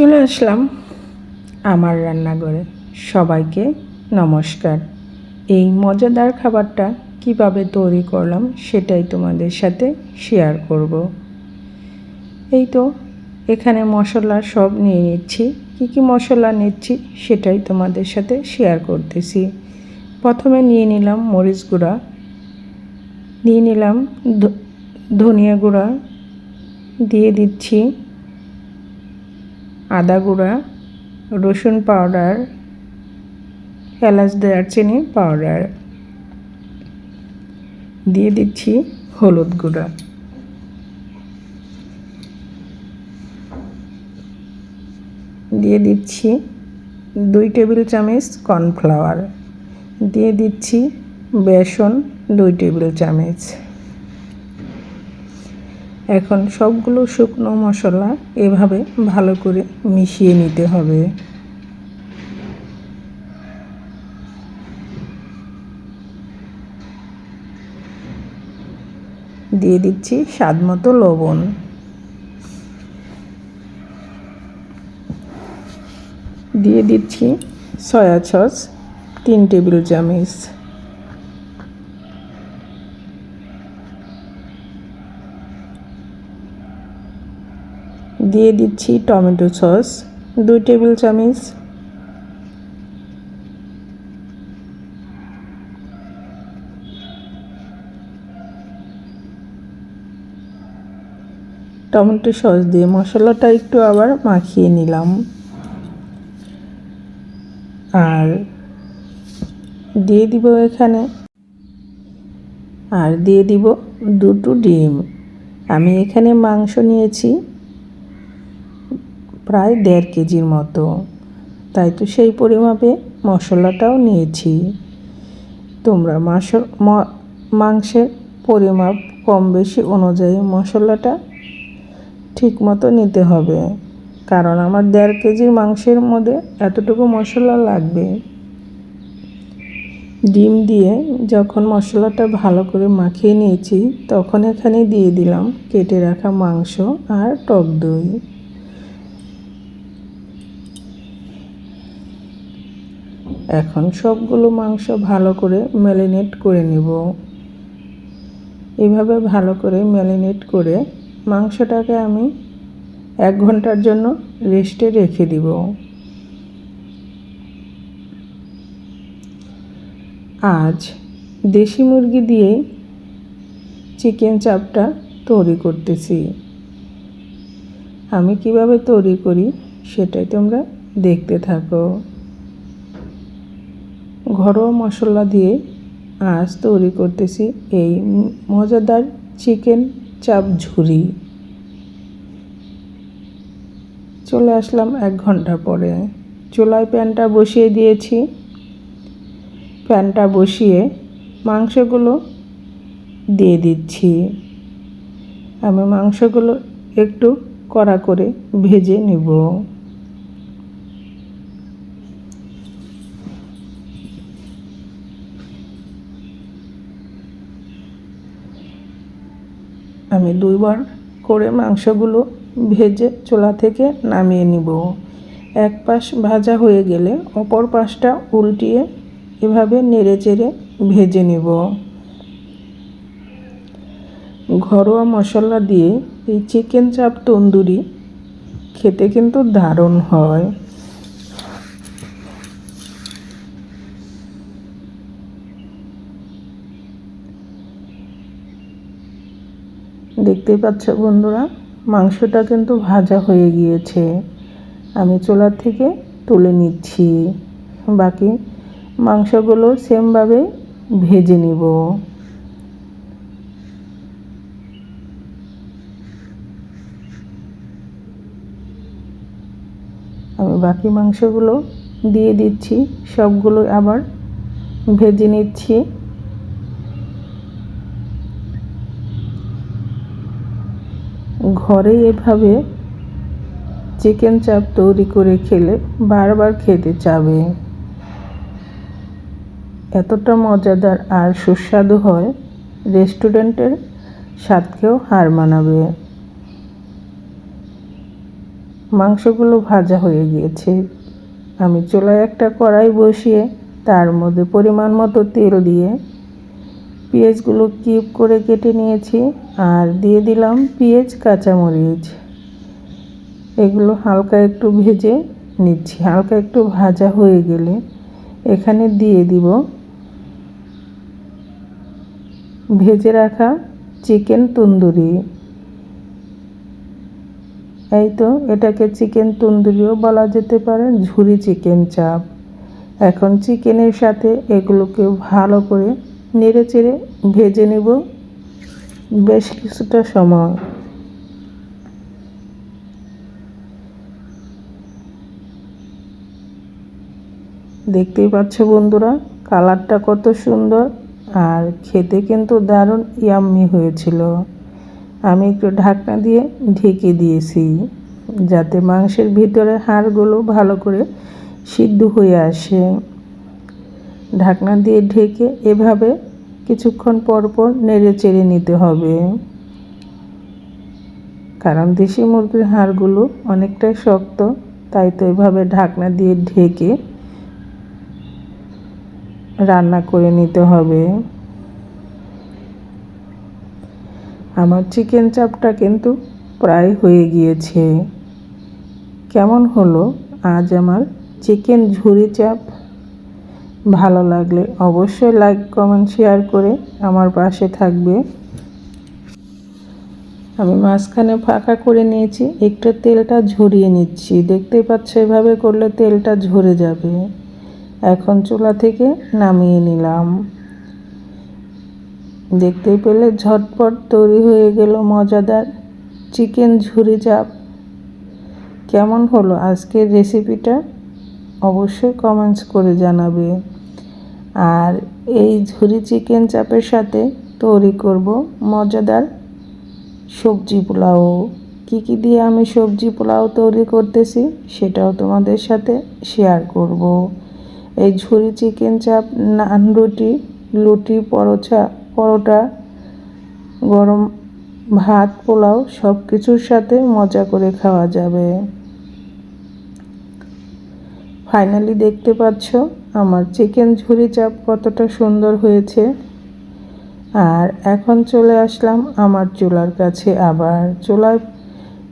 চলে আসলাম আমার রান্নাঘরে। সবাইকে নমস্কার। এই মজাদার খাবারটা কীভাবে তৈরি করলাম সেটাই তোমাদের সাথে শেয়ার করব। এই তো, এখানে মশলা সব নিয়ে নিচ্ছি। কী কী মশলা নিচ্ছি সেটাই তোমাদের সাথে শেয়ার করতেছি। প্রথমে নিয়ে নিলাম মরিচ গুঁড়া। নিয়ে নিলাম ধনিয়া গুঁড়া। দিয়ে দিচ্ছি আদা গুঁড়া, রসুন পাউডার, এলাচ, দারচিনি পাউডার। দিয়ে দিচ্ছি হলুদ গুঁড়া। দিয়ে দিচ্ছি দুই টেবিল চামচ কর্নফ্লাওয়ার। দিয়ে দিচ্ছি বেসন দুই টেবিল চামচ। এখন সবগুলো শুকনো মশলা এভাবে ভালো করে মিশিয়ে নিতে হবে। দিয়ে দিচ্ছি স্বাদ মতো লবণ। দিয়ে দিচ্ছি সয়া সস, তিন টেবিল চামচ। দিয়ে দিচ্ছি টমেটো সস, দুই টেবিল চামচ। টমেটো সস দিয়ে মশলাটা একটু আবার মাখিয়ে নিলাম। আর দিয়ে দিব এখানে। আর দিয়ে দিব দুটো ডিম। আমি এখানে মাংস নিয়েছি। প্রায় দেড় কেজির মতো। তাই তো সেই পরিমাপে মশলাটাও নিয়েছি। তোমরা মাংসের পরিমাপ কম বেশি অনুযায়ী মশলাটা ঠিক মতো নিতে হবে। কারণ আমার দেড় কেজি মাংসের মধ্যে এতটুকু মশলা লাগবে। ডিম দিয়ে যখন মশলাটা ভালো করে মাখিয়ে নিয়েছি, তখন এখানে দিয়ে দিলাম কেটে রাখা মাংস আর টক দই। এখন সবগুলো মাংস ভালো করে ম্যারিনেট করে নেব। এভাবে ভালো করে ম্যারিনেট করে মাংসটাকে আমি এক ঘণ্টার জন্য রেস্টে রেখে দিব। আজ দেশি মুরগি দিয়ে চিকেন চাপটা তৈরি করতেছি। আমি কীভাবে তৈরি করি সেটাই তোমরা দেখতে থাকো। ঘরোয়া মশলা দিয়ে আজ তৈরি করতেছি এই মজাদার চিকেন চাপ ঝুরি। চলে আসলাম এক ঘণ্টা পরে। চুলায় প্যানটা বসিয়ে দিয়েছি। প্যানটা বসিয়ে মাংসগুলো দিয়ে দিচ্ছি। আমি মাংসগুলো একটু কড়া করে ভেজে নেব। আমি দুইবার করে মাংসগুলো ভেজে চোলা থেকে নামিয়ে নিব। এক পাশ ভাজা হয়ে গেলে অপর পাশটা উল্টিয়ে এভাবে নেড়ে চেড়ে ভেজে নেব। ঘরোয়া মশলা দিয়ে এই চিকেন চাপ তন্দুরি খেতে কিন্তু দারুণ হয়। দেখতেই পাচ্ছ বন্ধুরা, মাংসটা কিন্তু ভাজা হয়ে গিয়েছে। আমি চোলার থেকে তুলে নিচ্ছি। বাকি মাংসগুলো সেমভাবে ভেজে নিব। আমি বাকি মাংসগুলো দিয়ে দিচ্ছি, সবগুলো আবার ভেজে নিচ্ছি। ঘরে এভাবে চিকেন চাপ তৈরি করে খেলে বারবার খেতে চাবে। এতটা মজাদার আর সুস্বাদু হয়, রেস্টুরেন্টের স্বাদকেও হার মানাবে। মাংসগুলো ভাজা হয়ে গিয়েছে। আমি চুলায় একটা কড়াই বসিয়ে তার মধ্যে পরিমাণ মতো তেল দিয়ে পেঁয়াজগুলো কিপ করে কেটে নিয়েছি আর দিয়ে দিলাম পেঁয়াজ, কাঁচামরিচ। এগুলো হালকা একটু ভেজে নিচ্ছি। হালকা একটু ভাজা হয়ে গেলে এখানে দিয়ে দিব ভেজে রাখা চিকেন তন্দুরি। এই তো, এটাকে চিকেন তন্দুরিও বলা যেতে পারে, ঝুরি চিকেন চাপ। এখন চিকেনের সাথে এগুলোকে ভালো করে নেড়ে চেড়ে ভেজে নেব। বেশ কিছুটা সময়। দেখতেই পাচ্ছ বন্ধুরা, কালারটা কত সুন্দর আর খেতে কিন্তু দারুণ ইয়াম্মি হয়েছিল। আমি একটু ঢাকনা দিয়ে ঢেকে দিয়েছি যাতে মাংসের ভিতরে হাড়গুলো ভালো করে সিদ্ধ হয়ে আসে। ঢাকনা দিয়ে ঢেকে এভাবে কিছুক্ষণ পর পর নেড়ে চেড়ে নিতে হবে। কারণ দেশি মুরগির হাড়গুলো অনেকটাই শক্ত, তাই তো এভাবে ঢাকনা দিয়ে ঢেকে রান্না করে নিতে হবে। আমার চিকেন চাপটা কিন্তু প্রায় হয়ে গিয়েছে। কেমন হলো? আজ আমার চিকেন ঝুরি চাপ? ভালো লাগলে অবশ্যই লাইক কমেন্ট শেয়ার করে আমার পাশে থাকবে। আমি মাঝখানে ফাঁকা করে নিয়েছি, একটু তেলটা ঝরিয়ে নিচ্ছি। দেখতেই পাচ্ছ এভাবে করলে তেলটা ঝরে যাবে। এখন চুলা থেকে নামিয়ে নিলাম। দেখতেই পেলে ঝটপট তৈরি হয়ে গেল মজাদার চিকেন ঝুরি চাপ। কেমন হলো আজকের রেসিপিটা অবশ্যই কমেন্টস করে জানাবে। আর এই ঝুরি চিকেন চাপের সাথে তৈরি করব মজাদার সবজি পোলাও। কি কি দিয়ে আমি সবজি পোলাও তৈরি করতেছি সেটাও তোমাদের সাথে শেয়ার করব। এই ঝুরি চিকেন চাপ, নান রুটি, লুটি পরোচা পরোটা, গরম ভাত, পোলাও সব কিছুর সাথে মজা করে খাওয়া যাবে। ফাইনালি দেখতে পাচ্ছ, আমার চিকেন ঝুরি চাপ কতটা সুন্দর হয়েছে। আর এখন চলে আসলাম আমার চুলার কাছে আবার। চুলায়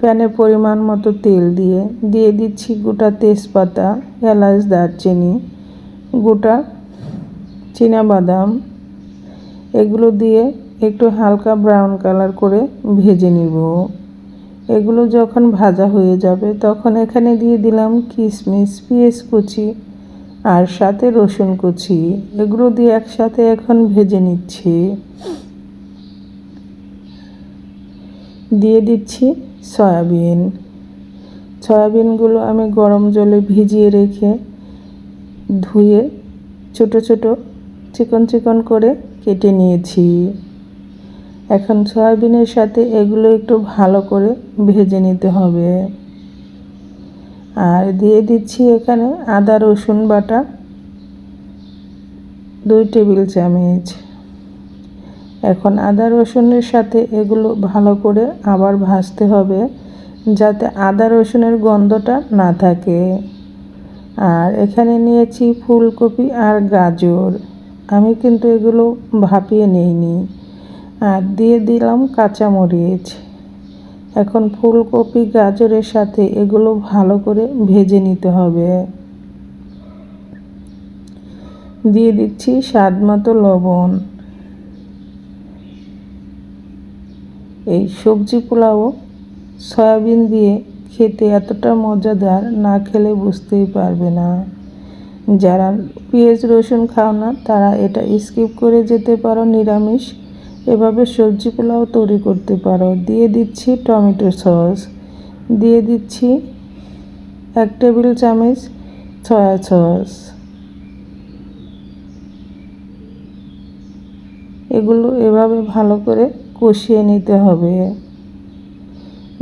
প্যানে পরিমাণ মতো তেল দিয়ে দিয়ে দিচ্ছি গোটা তেজপাতা, এলাচ, দারচিনি, গোটা বাদাম এগুলো দিয়ে একটু হালকা ব্রাউন কালার করে ভেজে নিব। এগুলো যখন ভাজা হয়ে যাবে, তখন এখানে দিয়ে দিলাম কিশমিশ পেঁয়াজ কুচি আর সাথে রসুন কুচি। এগুলো দিয়ে একসাথে এখন ভেজে নিচ্ছি। দিয়ে দিচ্ছি সয়াবিন। সয়াবিনগুলো আমি গরম জলে ভিজিয়ে রেখে ধুয়ে ছোট ছোট চিকন চিকন করে কেটে নিয়েছি। এখন সয়াবিনের সাথে এগুলো একটু ভালো করে ভেজে নিতে হবে। আর দিয়ে দিচ্ছি এখানে আদা, রসুন বাটা, দুই টেবিল চামচ। এখন আদা, রসুনের সাথে এগুলো ভালো করে আবার ভাজতে হবে যাতে আদা, রসুনের গন্ধটা না থাকে। আর এখানে নিয়েছি ফুলকপি আর গাজর। আমি কিন্তু এগুলো ভাপিয়ে নিইনি। আর দিয়ে দিলাম কাঁচামরিচ। এখন ফুলকপি, গাজরের সাথে এগুলো ভালো করে ভেজে নিতে হবে। দিয়ে দিচ্ছি স্বাদ মতো লবণ। এই সবজি পোলাও, সয়াবিন দিয়ে খেতে এতটা মজাদার না খেলে বুঝতেই পারবে না। যারা পেঁয়াজ, রসুন খাও না, তারা এটা স্কিপ করে যেতে পারো নিরামিষ। এভাবে সবজি পোলাও তৈরি করতে পারো। দিয়ে দিচ্ছি টমেটো সস। দিয়ে দিচ্ছি এক টেবিল চামচ সয়া সস। এগুলো এভাবে ভালো করে কষিয়ে নিতে হবে।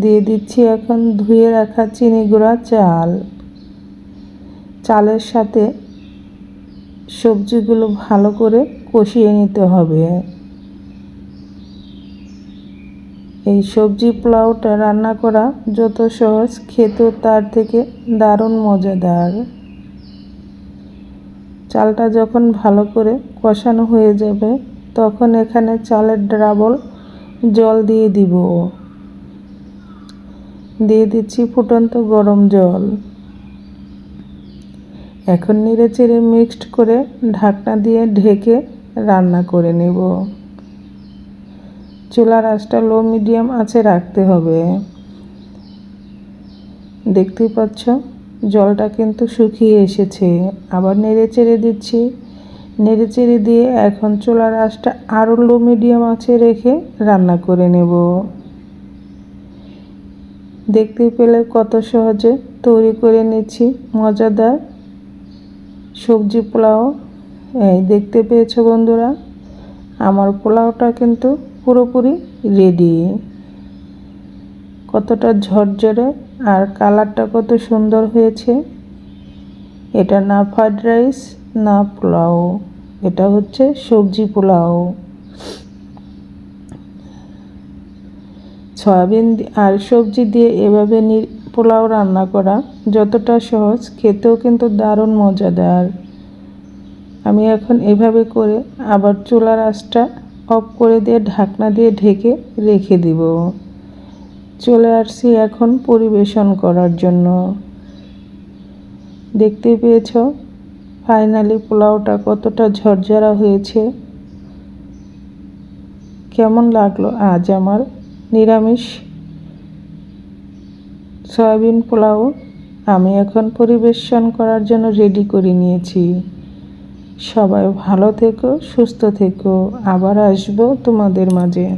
দিয়ে দিচ্ছি এখন ধুয়ে রাখা চিনি গুঁড়া চাল। চালের সাথে সবজিগুলো ভালো করে কষিয়ে নিতে হবে। এই সবজি পোলাওটা রান্না করা যত সহজ খেতেও তার থেকে দারুণ মজাদার। চালটা যখন ভালো করে কষানো হয়ে যাবে, তখন এখানে চালের ডাবল জল দিয়ে দিব। দিয়ে দিচ্ছি ফুটন্ত গরম জল। এখন নেড়ে চেড়ে মিক্সড করে ঢাকনা দিয়ে ঢেকে রান্না করে নেব। চুলার আঁচটা লো মিডিয়াম আছে রাখতে হবে। দেখতেই পাচ্ছ, জলটা কিন্তু শুকিয়ে এসেছে। আবার নেড়ে চেড়ে দিচ্ছি। নেড়ে চেড়ে দিয়ে এখন চুলার আঁচটা আরও লো মিডিয়াম আছে রেখে রান্না করে নেব। দেখতে পেলে কত সহজে তৈরি করে নিচ্ছি, মজাদার সবজি পোলাও। এই দেখতে পেয়েছ বন্ধুরা, আমার পোলাওটা কিন্তু পুরোপুরি রেডি কতটা ঝরঝরে আর কালারটা কত সুন্দর হয়েছে। এটা না ফ্রাইড রাইস না পোলাও। এটা হচ্ছে সবজি পোলাও। সয়াবিন আর সবজি দিয়ে এভাবে পোলাও রান্না করা যতটা সহজ, খেতেও কিন্তু দারুণ মজাদার। আমি এখন এভাবে করে আবার চুলার আঁচটা অফ করে দিয়ে ঢাকনা দিয়ে ঢেকে রেখে দিব। চলে আসছি এখন পরিবেশন করার জন্য। দেখতে পেয়েছ? ফাইনালি পোলাওটা কতটা ঝরঝরা হয়েছে। কেমন লাগল আজ আমার নিরামিষ সয়াবিন পোলাও? আমি এখন পরিবেশন করার জন্য রেডি করে নিয়েছি। সবাই ভালো থেকো সুস্থ থেকো। আবার আসব তোমাদের মাঝে।